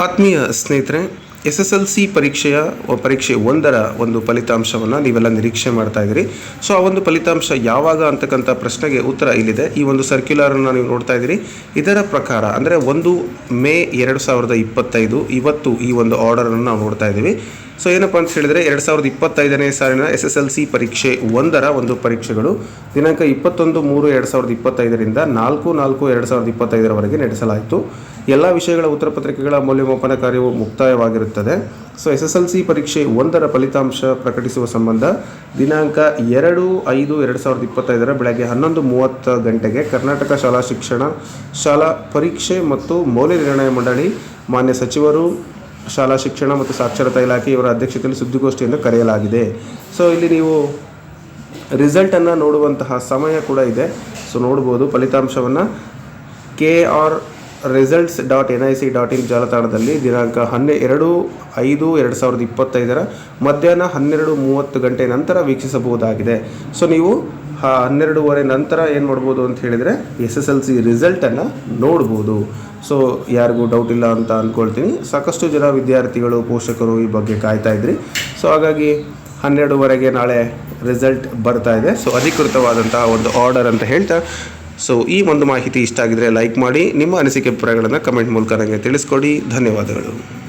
ಆತ್ಮೀಯ ಸ್ನೇಹಿತರೆ S S L C ಪರೀಕ್ಷೆಯ ಪರೀಕ್ಷೆ ಒಂದರ ಒಂದು ಫಲಿತಾಂಶವನ್ನು ನೀವೆಲ್ಲ ನಿರೀಕ್ಷೆ ಮಾಡ್ತಾ ಇದ್ದೀರಿ. ಸೊ, ಆ ಒಂದು ಫಲಿತಾಂಶ ಯಾವಾಗ ಅಂತಕ್ಕಂಥ ಪ್ರಶ್ನೆಗೆ ಉತ್ತರ ಇಲ್ಲಿದೆ. ಈ ಒಂದು ಸರ್ಕ್ಯುಲರನ್ನು ನೀವು ನೋಡ್ತಾ ಇದ್ದೀರಿ. ಇದರ ಪ್ರಕಾರ, ಅಂದರೆ ಒಂದು ಮೇ ಎರಡು ಸಾವಿರದ ಇಪ್ಪತ್ತೈದು, ಇವತ್ತು ಈ ಒಂದು ಆರ್ಡರನ್ನು ನಾವು ನೋಡ್ತಾ ಇದ್ದೀವಿ. ಸೊ, ಏನಪ್ಪ ಅಂತ ಹೇಳಿದರೆ, ಎರಡು ಸಾವಿರದ ಇಪ್ಪತ್ತೈದನೇ ಸಾಲಿನ ಎಸ್ ಎಸ್ ಎಲ್ ಸಿ ಪರೀಕ್ಷೆ ಒಂದರ ಒಂದು ಪರೀಕ್ಷೆಗಳು ದಿನಾಂಕ ಇಪ್ಪತ್ತೊಂದು ಮೂರು ಎರಡು ಸಾವಿರದ ಇಪ್ಪತ್ತೈದರಿಂದ ನಾಲ್ಕು ನಾಲ್ಕು ಎರಡು ಸಾವಿರದ ಇಪ್ಪತ್ತೈದರವರೆಗೆ ನಡೆಸಲಾಯಿತು. ಎಲ್ಲ ವಿಷಯಗಳ ಉತ್ತರ ಪತ್ರಿಕೆಗಳ ಮೌಲ್ಯಮಾಪನ ಕಾರ್ಯವು ಮುಕ್ತಾಯವಾಗಿರುತ್ತದೆ so S S L C ಪರೀಕ್ಷೆ ಒಂದರ ಫಲಿತಾಂಶ ಪ್ರಕಟಿಸುವ ಸಂಬಂಧ ದಿನಾಂಕ ಎರಡು ಐದು ಎರಡು ಸಾವಿರದ ಇಪ್ಪತ್ತೈದರ ಬೆಳಗ್ಗೆ ಹನ್ನೊಂದು ಮೂವತ್ತು ಗಂಟೆಗೆ ಕರ್ನಾಟಕ ಶಾಲಾ ಶಿಕ್ಷಣ ಶಾಲಾ ಪರೀಕ್ಷೆ ಮತ್ತು ಮೌಲ್ಯ ನಿರ್ಣಯ ಮಂಡಳಿ, ಮಾನ್ಯ ಸಚಿವರು, ಶಾಲಾ ಶಿಕ್ಷಣ ಮತ್ತು ಸಾಕ್ಷರತಾ ಇಲಾಖೆ ಇವರ ಅಧ್ಯಕ್ಷತೆಯಲ್ಲಿ ಸುದ್ದಿಗೋಷ್ಠಿಯನ್ನು ಕರೆಯಲಾಗಿದೆ. ಸೊ ಇಲ್ಲಿ ನೀವು ರಿಸಲ್ಟನ್ನು ನೋಡುವಂತಹ ಸಮಯ ಕೂಡ ಇದೆ. ಸೊ ನೋಡ್ಬೋದು ಫಲಿತಾಂಶವನ್ನು. K R results dot N I C dot in ಜಾಲತಾಣದಲ್ಲಿ ದಿನಾಂಕ ಹನ್ನೆ ಎರಡು ಐದು ಎರಡು ಸಾವಿರದ ಇಪ್ಪತ್ತೈದರ ಮಧ್ಯಾಹ್ನ ಹನ್ನೆರಡು ಮೂವತ್ತು ಗಂಟೆ ನಂತರ ವೀಕ್ಷಿಸಬಹುದಾಗಿದೆ. ಸೊ ನೀವು ಹನ್ನೆರಡೂವರೆ ನಂತರ ಏನು ಮಾಡ್ಬೋದು ಅಂತ ಹೇಳಿದರೆ ಎಸ್ ಎಸ್ ಎಲ್ ಸಿ ರಿಸಲ್ಟನ್ನು ನೋಡ್ಬೋದು. ಸೊ ಯಾರಿಗೂ ಡೌಟ್ ಇಲ್ಲ ಅಂತ ಅಂದ್ಕೊಳ್ತೀನಿ ಸಾಕಷ್ಟು ಜನ ವಿದ್ಯಾರ್ಥಿಗಳು, ಪೋಷಕರು ಈ ಬಗ್ಗೆ ಕಾಯ್ತಾ ಇದ್ರಿ. ಸೊ ಹಾಗಾಗಿ ಹನ್ನೆರಡುವರೆಗೆ ನಾಳೆ ರಿಸಲ್ಟ್ ಬರ್ತಾ ಇದೆ. ಸೊ ಅಧಿಕೃತವಾದಂತಹ ಒಂದು ಆರ್ಡರ್ ಅಂತ ಹೇಳ್ತಾ ಸೊ ಈ ಒಂದು ಮಾಹಿತಿ ಇಷ್ಟ ಆಗಿದ್ರೆ ಲೈಕ್ ಮಾಡಿ, ನಿಮ್ಮ ಅನಿಸಿಕೆ ಅಭಿಪ್ರಾಯಗಳನ್ನು ಕಮೆಂಟ್ ಮೂಲಕ ನನಗೆ ತಿಳಿಸ್ಕೊಡಿ. ಧನ್ಯವಾದಗಳು.